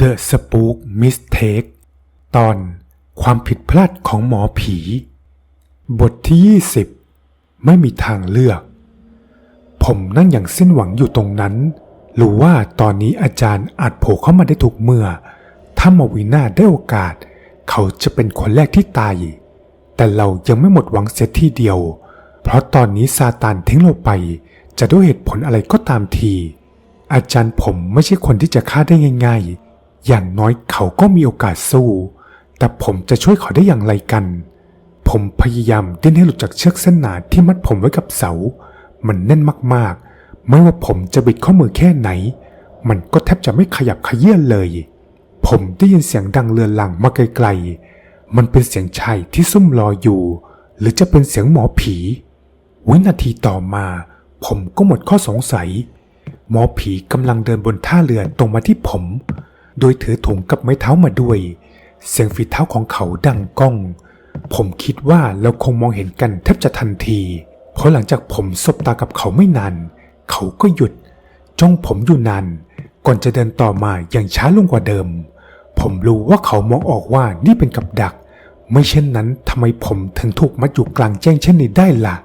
The Spook Mistake ตอนความผิดพลาดของหมอผี บทที่ 20 ไม่มีทางเลือก ผมนั่งอย่างสิ้นหวังอยู่ตรงนั้น รู้ว่าตอนนี้อาจารย์อาจโผล่เข้ามาได้ทุกเมื่อ ถ้ามาวินาได้โอกาส เขาจะเป็นคนแรกที่ตาย แต่เรายังไม่หมดหวังเสียทีเดียว เพราะตอนนี้ซาตานทิ้งเราไป จะด้วยเหตุผลอะไรก็ตามที อาจารย์ผมไม่ใช่คนที่จะฆ่าได้ง่าย ๆ อย่างน้อยเขาก็มีโอกาสสู้ แต่ผมจะช่วยเขาได้อย่างไรกัน ผมพยายามดิ้นให้หลุดจากเชือกเส้นหนาที่มัดผมไว้กับเสา มันแน่นมากๆ ไม่ว่าผมจะบิดข้อมือแค่ไหน มันก็แทบจะไม่ขยับขยื่นเลย ผมได้ยินเสียงดังเลือนลังมาไกลๆ มันเป็นเสียงชายที่ซุ่มรออยู่ หรือจะเป็นเสียงหมอผี วินาทีต่อมา ผมก็หมดข้อสงสัย หมอผีกำลังเดินบนท่าเรือตรงมาที่ผม โดยถือถุงกับไม้เท้ามาด้วย เสียงฝีเท้าของเขาดังก้อง ผมคิดว่าเราคงมองเห็นกันแทบจะทันที เพราะหลังจากผมสบตากับเขาไม่นาน เขาก็หยุด จ้องผมอยู่นาน ก่อนจะเดินต่อมาอย่างช้าลงกว่าเดิม ผมรู้ว่าเขามองออกว่านี่เป็นกับดัก ไม่เช่นนั้นทำไมผมถึงถูกมัดอยู่กลางแจ้งเช่นนี้ได้ล่ะ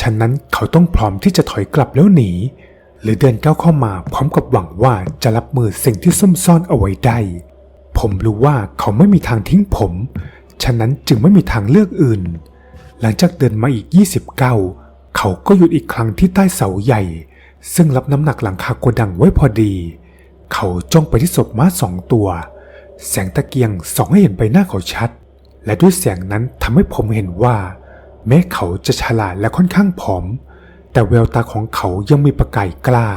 ฉะนั้นเขาต้องพร้อมที่จะถอยกลับแล้วหนี หรือเดินก้าวเข้ามาพร้อมกับหวังว่าจะรับมือสิ่งที่ซุ่มซ่อนเอาไว้ได้ ผมรู้ว่าเขาไม่มีทางทิ้งผม ฉะนั้นจึงไม่มีทางเลือกอื่น หลังจากเดินมาอีก 29 เขาก็หยุดอีกครั้งที่ใต้เสาใหญ่ ซึ่งรับน้ำหนักหลังคาโกดังไว้พอดี เขาจ้องไปที่ศพม้าสองตัว แสงตะเกียงส่องให้เห็นใบหน้าเขาชัด และด้วยแสงนั้นทำให้ผมเห็นว่า แม้เขาจะฉลาดและค่อนข้างผอม แต่แววตาของเขายังมีประกายกล้า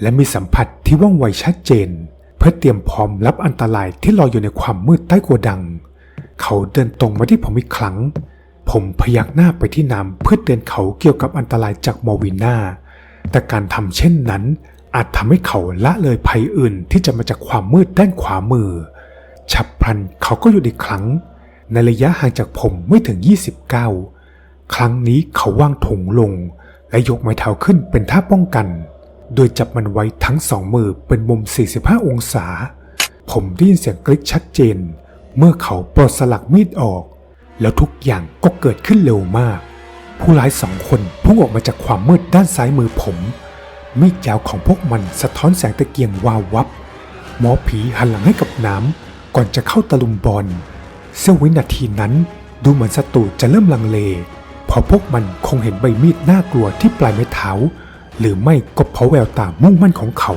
และมีสัมผัสที่ว่องไวชัดเจน เพื่อเตรียมพร้อมรับอันตรายที่รออยู่ในความมืดใต้โกดัง เขาเดินตรงมาที่ผมอีกครั้ง ผมพยักหน้าไปที่น้ำเพื่อเตือนเขาเกี่ยวกับอันตรายจากมอวินาแต่การทำเช่นนั้น อาจทำให้เขาละเลยภัยอื่นที่จะมาจากความมืดด้านขวามือ ฉับพลันเขาก็หยุดอีกครั้ง ในระยะห่างจากผมไม่ถึง 29 ครั้งนี้เขาวางถุงลง และยกไม้เท้าขึ้นเป็นท่าป้องกัน โดยจับมันไว้ทั้งสองมือเป็นมุม 45 องศา ผมได้ยินเสียงกริกชัดเจน เมื่อเขาปลดสลักมีดออก แล้วทุกอย่างก็เกิดขึ้นเร็วมาก ผู้ร้ายสองคนพุ่งออกมาจากความมืดด้านซ้ายมือผม มีดยาวของพวกมันสะท้อนแสงตะเกียงวาววับ หมอผีหันหลังให้กับน้ำก่อนจะเข้าตะลุมบอลเสี้ยววินาทีนั้นดูเหมือนศัตรูจะเริ่มลังเล ราะพวกมันคงเห็นใบมีดน่ากลัวที่ปลายไม้เท้า หรือไม่ก็เพราะแววตามุ่งมั่นของเขา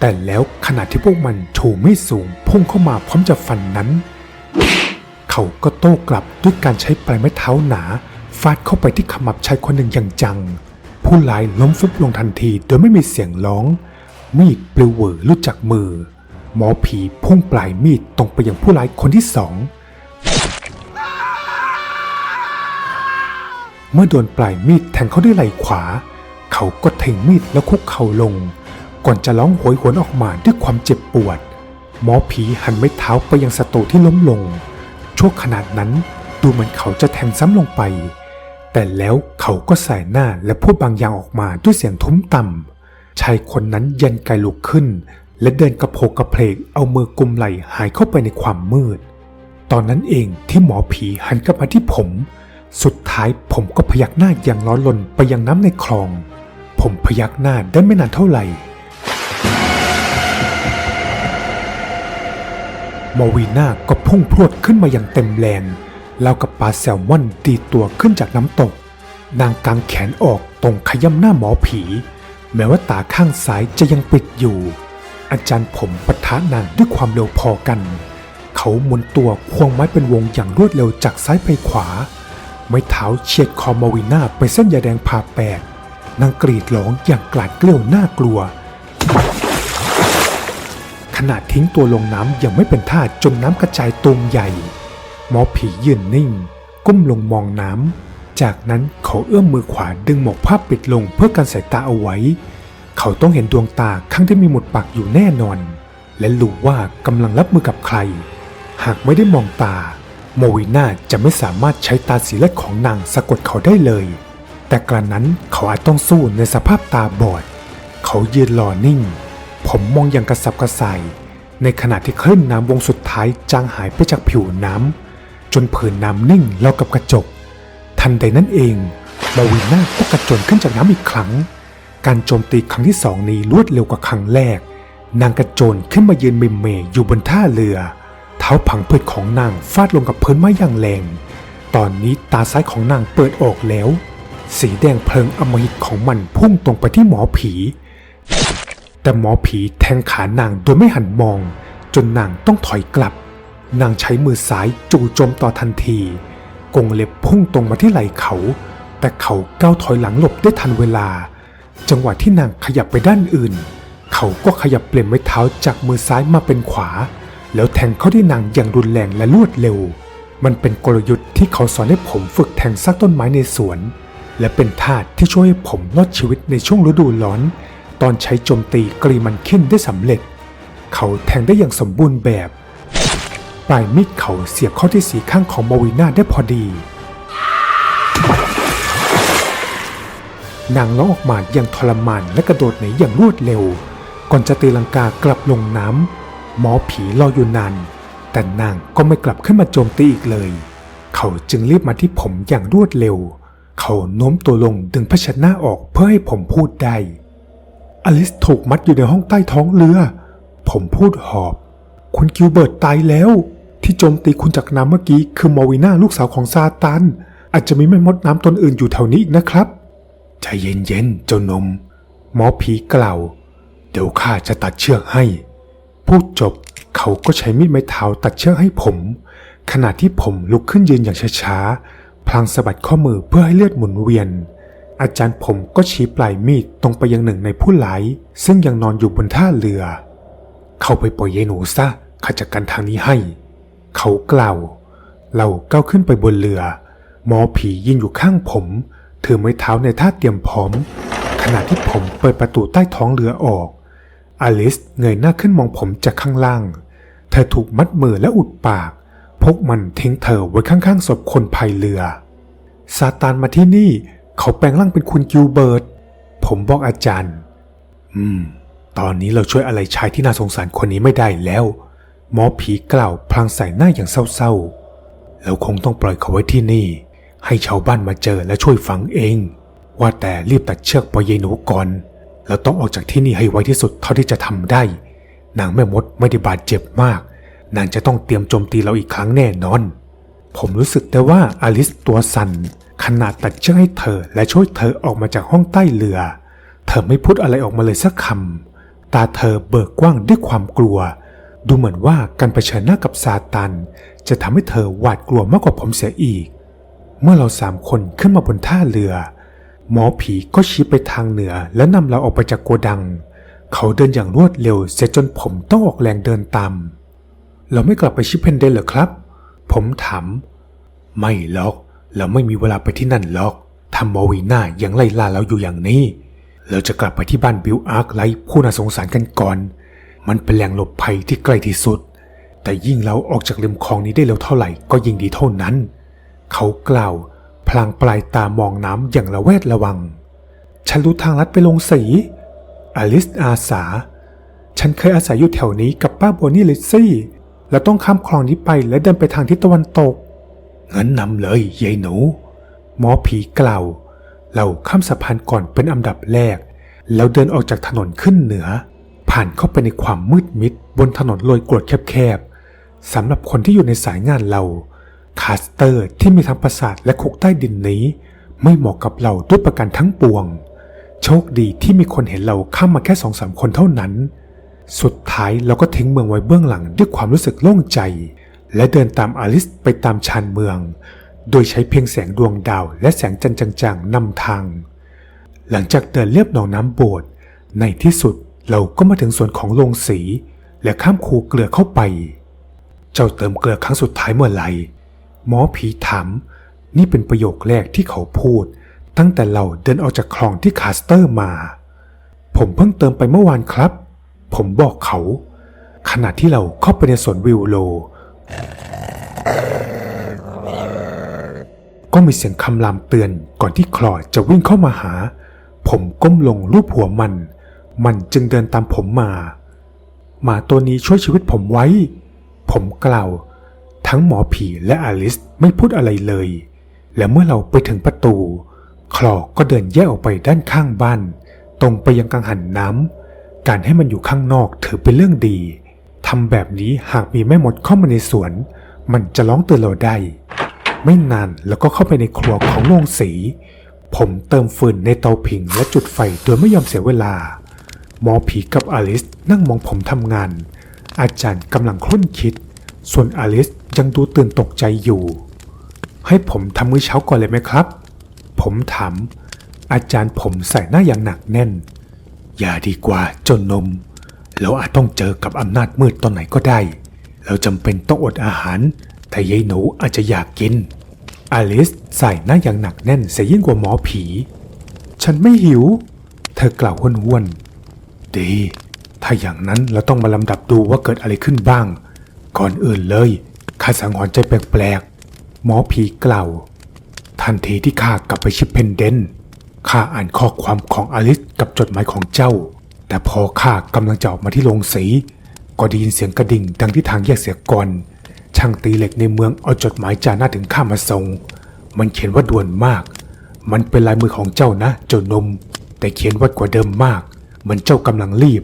แต่แล้วขณะที่พวกมันชูมีดสูงพุ่งเข้ามาพร้อมจะฟันนั้น เขาก็โต้กลับด้วยการใช้ปลายไม้เท้าหนาฟาดเข้าไปที่ขมับชายคนหนึ่งอย่างจัง ผู้ร้ายล้มฟุบลงทันทีโดยไม่มีเสียงร้อง มีดปลิวเวอลุดจากมือ หมอผีพุ่งปลายมีดตรงไปยังผู้ร้ายคนที่สอง เมื่อโดนปลายมีดแทงเขาด้วยไหล่ขวา เขาก็เทงมีดแล้วคุกเข่าลง ก่อนจะร้องโหยหวนออกมาด้วยความเจ็บปวด หมอผีหันไม้เท้าไปยังศัตรูที่ล้มลง ช่วงขนาดนั้นดูเหมือนเขาจะแทงซ้ำลงไป แต่แล้วเขาก็สายหน้าและพูดบางอย่างออกมาด้วยเสียงทุ้มต่ำชายคนนั้นยันไกลุกขึ้น และเดินกระโผกกระเพลกเอามือกุมไหล่หายเข้าไปในความมืด ตอนนั้นเองที่หมอผีหันกลับมาที่ผม สุดท้ายผมก็พยักหน้าอย่างร้อนรนไปยังน้ำในคลอง ผมพยักหน้าได้ไม่นานเท่าไหร่มอวีน่าก็พุ่งพรวดขึ้นมาอย่างเต็มแรงแล้วกับปลาแซลมอนดีตัวขึ้นจากน้ำตก นางกางแขนออกตรงขย้ำหน้าหมอผี แม้ว่าตาข้างซ้ายจะยังปิดอยู่ อาจารย์ผมปะทะนางด้วยความเร็วพอกัน เขาหมุนตัวควงไม้เป็นวงอย่างรวดเร็วจากซ้ายไปขวา ไม้เท้าเฉียดคอมาวีน่าไปเส้นยาแดงผ่าแปดนางกรีดร้องอย่างกลาดเกลี้ยวน่ากลัว ขณะทิ้งตัวลงน้ำยังไม่เป็นท่าจมน้ำกระจายตูมใหญ่ หมอผียืนนิ่ง ก้มลงมองน้ำ จากนั้นเขาเอื้อมมือขวาดึงหมวกผ้าปิดลงเพื่อกันสายตาเอาไว้ เขาต้องเห็นดวงตาข้างที่มีหมุดปากอยู่แน่นอน และรู้ว่ากำลังรับมือกับใคร หากไม่ได้มองตา โมวิน่าจะไม่สามารถใช้ตาสีเลือดของนางสะกดเขาได้เลย แต่กระนั้นเขาอาจต้องสู้ในสภาพตาบอด เขายืนรอนิ่ง ผมมองอย่างกระสับกระส่าย ในขณะที่คลื่นน้ำวงสุดท้ายจางหายไปจากผิวน้ำ จนผืนน้ำนิ่งเล่ากับกระจก ทันใดนั้นเองบาวิน่าก็กระโจนขึ้นจากน้ำอีกครั้ง การโจมตีครั้งที่สองนี้รวดเร็วกว่าครั้งแรก นางกระโจนขึ้นมายืนเมมเมย์อยู่บนท่าเรือ ท้าผังพืชของนางฟาดลงกับพื้นไม้อย่างแรง ตอนนี้ตาซ้ายของนางเปิดออกแล้ว สีแดงเพลิงอมหิตของมันพุ่งตรงไปที่หมอผี แต่หมอผีแทงขานางโดยไม่หันมอง จนนางต้องถอยกลับ นางใช้มือซ้ายจู่โจมต่อทันที กงเล็บพุ่งตรงมาที่ไหล่เขา แต่เขาก้าวถอยหลังหลบได้ทันเวลา จังหวะที่นางขยับไปด้านอื่น เขาก็ขยับเปลี่ยนไม้เท้าจากมือซ้ายมาเป็นขวา แล้วแทงเข้าที่นางอย่างรุนแรงและรวดเร็ว มันเป็นกลยุทธ์ที่เขาสอนให้ผมฝึกแทงซากต้นไม้ในสวน และเป็นท่าที่ช่วยให้ผมรอดชีวิตในช่วงฤดูร้อน ตอนใช้โจมตีกรีมันขึ้นได้สำเร็จ เขาแทงได้อย่างสมบูรณ์แบบ ปลายมีดเขาเสียบเข้าที่สีข้างของมาวิน่าได้พอดี นางร้องออกมาอย่างทรมานและกระโดดหนีอย่างรวดเร็ว ก่อนจะตีลังกากลับลงน้ำ หมอผีรออยู่นานแต่นางก็ไม่กลับขึ้นมาโจมตีอีกเลย เขาจึงรีบมาที่ผมอย่างรวดเร็ว เขาโน้มตัวลงดึงผ้าเช็ดหน้าออกเพื่อให้ผมพูดได้ อลิสถูกมัดอยู่ในห้องใต้ท้องเรือ ผมพูดหอบ คุณกิวเบิร์ตตายแล้ว ที่โจมตีคุณจากน้ำเมื่อกี้คือมอวิน่าลูกสาวของซาตานอาจจะมีแม่มดน้ำตนอื่นอยู่แถวนี้อีกนะครับใจเย็นๆเจ้านม หมอผีกล่าว เดี๋ยวข้าจะตัดเชือกให้ พูดจบเขาก็ใช้มีดไม้เท้าตัดเชือกให้ผม ขณะที่ผมลุกขึ้นยืนอย่างช้าๆ พลางสะบัดข้อมือเพื่อให้เลือดหมุนเวียน อาจารย์ผมก็ชี้ปลายมีดตรงไปยังหนึ่งในผู้ร้าย ซึ่งยังนอนอยู่บนท่าเรือ เข้าไปปล่อยยายหนูซะข้าจัดการทางนี้ให้ เขากล่าว เราก้าวขึ้นไปบนเรือ หมอผียืนอยู่ข้างผม ถือไม้เท้าในท่าเตรียมพร้อม ขณะที่ผมเปิดประตูใต้ท้องเรือออก อลิสเงยหน้าขึ้นมองผมจากข้างล่าง เธอถูกมัดมือและอุดปาก พกมันทิ้งเธอไว้ข้างๆศพคนพายเรือ ซาตานมาที่นี่ เขาแปลงร่างเป็นคุณกิวเบิร์ต ผมบอกอาจารย์ อืม ตอนนี้เราช่วยอะไรชายที่น่าสงสารคนนี้ไม่ได้แล้ว หมอผีกล่าวพลางใส่หน้าอย่างเศร้าๆ เราคงต้องปล่อยเขาไว้ที่นี่ ให้ชาวบ้านมาเจอและช่วยฝังเอง ว่าแต่รีบตัดเชือกปล่อยยายหนูก่อน เราต้องออกจากที่นี่ให้ไวที่สุดเท่าที่จะทำได้ นางแม่มดไม่ได้บาดเจ็บมาก นางจะต้องเตรียมโจมตีเราอีกครั้งแน่นอน ผมรู้สึกได้ว่าอลิสตัวสั่นขนาดตัดเชือกให้เธอและช่วยเธอออกมาจากห้องใต้เรือ เธอไม่พูดอะไรออกมาเลยสักคำ ตาเธอเบิกกว้างด้วยความกลัว ดูเหมือนว่าการเผชิญหน้ากับซาตันจะทำให้เธอหวาดกลัวมากกว่าผมเสียอีก เมื่อเราสามคนขึ้นมาบนท่าเรือ หมอผีก็ชี้ไปทางเหนือและนำเราออกไปจากโกดัง เขาเดินอย่างรวดเร็วเสียจนผมต้องออกแรงเดินตาม เราไม่กลับไปชิปเพนเดนเหรอครับ ผมถาม ไม่หรอก เราไม่มีเวลาไปที่นั่นหรอกทำมอวีน่ายังไล่ล่าเราอยู่อย่างนี้ เราจะกลับไปที่บ้านบิลอาร์คไลท์ผู้น่าสงสารกันก่อน มันเป็นแหล่งหลบภัยที่ใกล้ที่สุด แต่ยิ่งเราออกจากริมคลองนี้ได้เร็วเท่าไหร่ก็ยิ่งดีเท่านั้น เขากล่าว พลางปลายตามองน้ำอย่างระแวดระวัง ฉันรู้ทางลัดไปลงสี อลิสอาสา ฉันเคยอาศัยอยู่แถวนี้กับป้าโบนี่ลิซซี่ และต้องข้ามคลองนี้ไปและเดินไปทางทิศตะวันตก งั้นนำเลยยายหนู หมอผีกล่าว เราข้ามสะพานก่อนเป็นอันดับแรก แล้วเดินออกจากถนนขึ้นเหนือ ผ่านเข้าไปในความมืดมิดบนถนนโรยกรวดแคบๆสำหรับคนที่อยู่ในสายงานเรา คาสเตอร์ที่มีทั้งปราสาทและคุกใต้ดินนี้ ไม่เหมาะกับเราด้วยประการทั้งปวง โชคดีที่มีคนเห็นเราข้ามมาแค่สองสามคนเท่านั้น สุดท้ายเราก็ทิ้งเมืองไว้เบื้องหลังด้วยความรู้สึกโล่งใจ และเดินตามอลิสไปตามชานเมือง โดยใช้เพียงแสงดวงดาวและแสงจันทร์จางๆนำทาง หลังจากเดินเลียบหนองน้ำโบดในที่สุดเราก็มาถึงส่วนของโรงสี และข้ามคูเกลือเข้าไป เจ้าเติมเกลือครั้งสุดท้ายเมื่อไหร่ หมอผีถาม นี่เป็นประโยคแรกที่เขาพูด ตั้งแต่เราเดินออกจากคลองที่คาสเตอร์มา ผมเพิ่งเติมไปเมื่อวานครับ ผมบอกเขา ขณะที่เราเข้าไปในสวนวิวโล ก็มีเสียงคำรามเตือนก่อนที่คลอดจะวิ่งเข้ามาหา ผมก้มลงรูปหัวมัน มันจึงเดินตามผมมาหมาตัวนี้ช่วยชีวิตผมไว้ ผมกล่าว ทั้งหมอผีและอลิสไม่พูดอะไรเลย และเมื่อเราไปถึงประตู คลอก็เดินแยกออกไปด้านข้างบ้าน ตรงไปยังกังหันน้ำ การให้มันอยู่ข้างนอกถือเป็นเรื่องดีทำแบบนี้หากมีแม่มดเข้ามาในสวน มันจะร้องเตือนเราได้ ไม่นานแล้วก็เข้าไปในครัวของโรงสี ผมเติมฟืนในเตาผิงและจุดไฟโดยไม่ยอมเสียเวลา หมอผีกับอลิสนั่งมองผมทำงาน อาจารย์กำลังคลุ่นคิด ส่วนอลิส ยังดูตื่นตกใจอยู่ ให้ผมทำมื้อเช้าก่อนเลยไหมครับ ผมถามอาจารย์ผมใส่หน้าอย่างหนักแน่น อย่าดีกว่าจนนม เราอาจต้องเจอกับอำนาจมืดตอนไหนก็ได้ เราจำเป็นต้องอดอาหาร แต่ยายหนูอาจจะอยากกิน อลิสใส่หน้าอย่างหนักแน่นเสียยิ่งกว่าหมอผี ฉันไม่หิว เธอกล่าวห้วนๆดี ถ้าอย่างนั้นเราต้องมาลำดับดูว่าเกิดอะไรขึ้นบ้าง ก่อนอื่นเลย ข้าสังหรณ์ใจแปลกๆ หมอผีกล่าว ทันทีที่ข้ากลับไปชิปเพนเดนข้าอ่านข้อความของอลิสกับจดหมายของเจ้า แต่พอข้ากำลังจะออกมาที่โรงสีก็ได้ยินเสียงกระดิ่งดังที่ทางแยกเสียก่อน ช่างตีเหล็กในเมืองเอาจดหมายจาหน้าถึงข้ามาส่ง มันเขียนว่าด่วนมาก มันเป็นลายมือของเจ้านะ เจ้านม แต่เขียนวัดกว่าเดิมมาก เหมือนเจ้ากำลังรีบ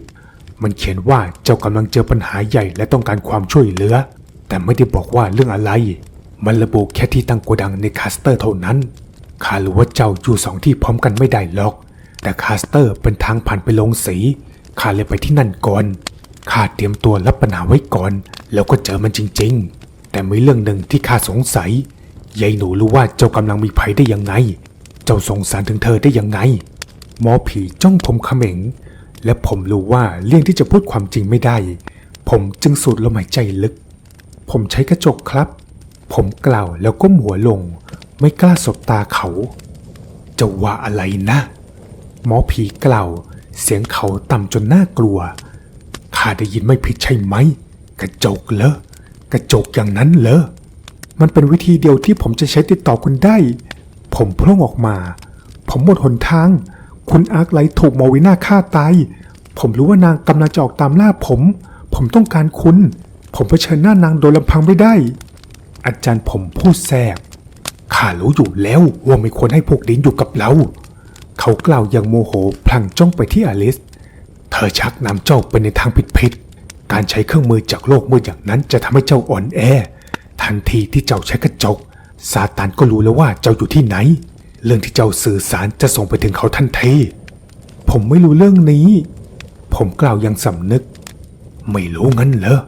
มันเขียนว่าเจ้ากำลังเจอปัญหาใหญ่และต้องการความช่วยเหลือ แต่ไม่ได้บอกว่าเรื่องอะไร มันระบุแค่ที่ตั้งโกดังในคาสเตอร์เท่านั้นข้ารู้ว่าเจ้าอยู่สองที่พร้อมกันไม่ได้หรอก แต่คาสเตอร์เป็นทางผ่านไปลงสีข้าเลยไปที่นั่นก่อนข้าเตรียมตัวรับปัญหาไว้ก่อน แล้วก็เจอมันจริง ๆ แต่มีเรื่องหนึ่งที่ข้าสงสัยยายหนูรู้ว่าเจ้ากำลังมีภัยได้ยังไง เจ้าสงสารถึงเธอได้ยังไง หมอผีจ้องผมเขม็ง และผมรู้ว่าเลี่ยงที่จะพูดความจริงไม่ได้ ผมจึงสูดลมหายใจลึก ผมใช้กระจกครับ ผมกล่าวแล้วก้มหัวลง ไม่กล้าสบตาเขา จะว่าอะไรนะ หมอผีกล่าว เสียงเขาต่ำจนน่ากลัว ข้าได้ยินไม่ผิดใช่ไหม กระจกเหรอกระจกอย่างนั้นเหรอ มันเป็นวิธีเดียวที่ผมจะใช้ติดต่อคุณได้ ผมพร่งออกมา ผมหมดหนทาง คุณอาร์คไลท์ถูกมอวิน่าฆ่าตาย ผมรู้ว่านางกำลังจะออกตามล่าผม ผมต้องการคุณ ผมเผชิญหน้านางโดยลำพังไม่ได้ อาจารย์ผมพูดแทรกข้ารู้อยู่แล้วว่าไม่ควรให้พวกดินอยู่กับเรา เขากล่าวอย่างโมโหพลังจ้องไปที่อลิส เธอชักนำเจ้าไปในทางผิดๆการใช้เครื่องมือจากโลกมืดอย่างนั้นจะทำให้เจ้าอ่อนแอ ทันทีที่เจ้าใช้กระจกซาตานก็รู้แล้วว่าเจ้าอยู่ที่ไหน เรื่องที่เจ้าสื่อสารจะส่งไปถึงเขาทันที ผมไม่รู้เรื่องนี้ ผมกล่าวอย่างสำนึก ไม่รู้งั้นเหรอ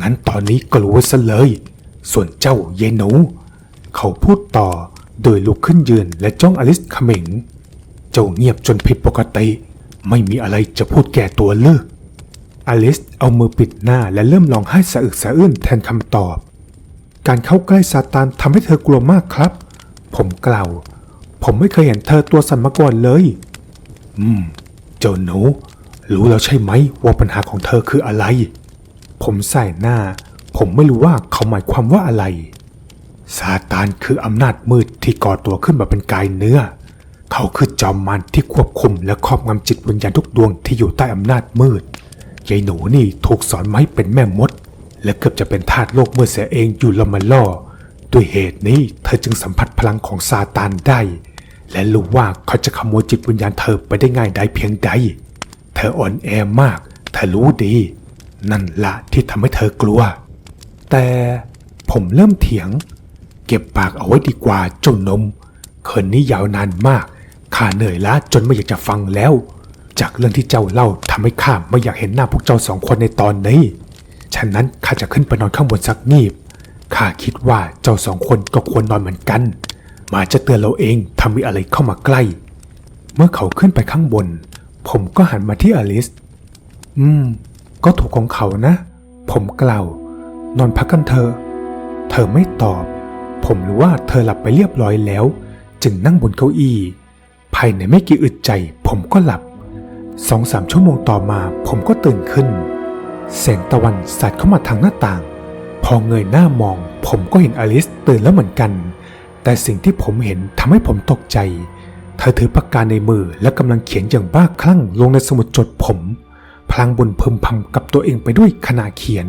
งั้นตอนนี้ก็รู้ไว้ซะเลย ส่วนเจ้าเยหนูเขาพูดต่อโดยลุกขึ้นยืนและจ้องอลิสเขม็งเจ้าเงียบจนผิดปกติ ไม่มีอะไรจะพูดแก่ตัวเลืออลิสเอามือปิดหน้าและเริ่มร้องไห้สะอึกสะอื้นแทนคำตอบ การเข้าใกล้ซาตานทำให้เธอกลัวมากครับ ผมกล่าว ผมไม่เคยเห็นเธอตัวสั่นมาก่อนเลย อืม เจ้าหนู รู้แล้วใช่ไหมว่าปัญหาของเธอคืออะไร ผมใส่หน้า ผมไม่รู้ว่าเขาหมายความว่าอะไร ซาตานคืออำนาจมืดที่ก่อตัวขึ้นมาเป็นกายเนื้อ เขาคือจอมมารที่ควบคุมและครอบงำจิตวิญญาณทุกดวงที่อยู่ใต้อำนาจมืดยายหนูนี่ถูกสอนมาให้เป็นแม่มด และเกือบจะเป็นทาสโลกเมืดเสียเองอยู่ละมาล่อ ด้วยเหตุนี้เธอจึงสัมผัสพลังของซาตานได้ และรู้ว่าเขาจะขโมยจิตวิญญาณเธอไปได้ง่ายได้เพียงใด เธออ่อนแอมาก เธอรู้ดี นั่นละที่ทำให้เธอกลัว แต่ผมเริ่มเถียง เก็บปากเอาไว้ดีกว่าเจ้านมคืนนี้ยาวนานมากข้าเหนื่อยล้าจนไม่อยากจะฟังแล้ว จากเรื่องที่เจ้าเล่าทำให้ข้าไม่อยากเห็นหน้าพวกเจ้าสองคนในตอนนี้ ฉะนั้นข้าจะขึ้นไปนอนข้างบนสักงีบข้าคิดว่าเจ้าสองคนก็ควรนอนเหมือนกัน มาจะเตือนเราเองถ้ามีอะไรเข้ามาใกล้ เมื่อเขาขึ้นไปข้างบน ผมก็หันมาที่อลิส อืม ก็ถูกของเขานะ ผมกล่าว นอนพักกันเถอะ เธอไม่ตอบ ผมรู้ว่าเธอหลับไปเรียบร้อยแล้ว จึงนั่งบนเก้าอี้ ภายในไม่กี่อึดใจ ผมก็หลับ สองสามชั่วโมงต่อมา ผมก็ตื่นขึ้น แสงตะวันสาดเข้ามาทางหน้าต่าง พอเงยหน้ามอง ผมก็เห็นอลิสตื่นแล้วเหมือนกัน แต่สิ่งที่ผมเห็นทำให้ผมตกใจ เธอถือปากกาในมือและกำลังเขียนอย่างบ้าคลั่งลงในสมุดจดผม พลังบ่นพึมพำกับตัวเองไปด้วยขณะเขียน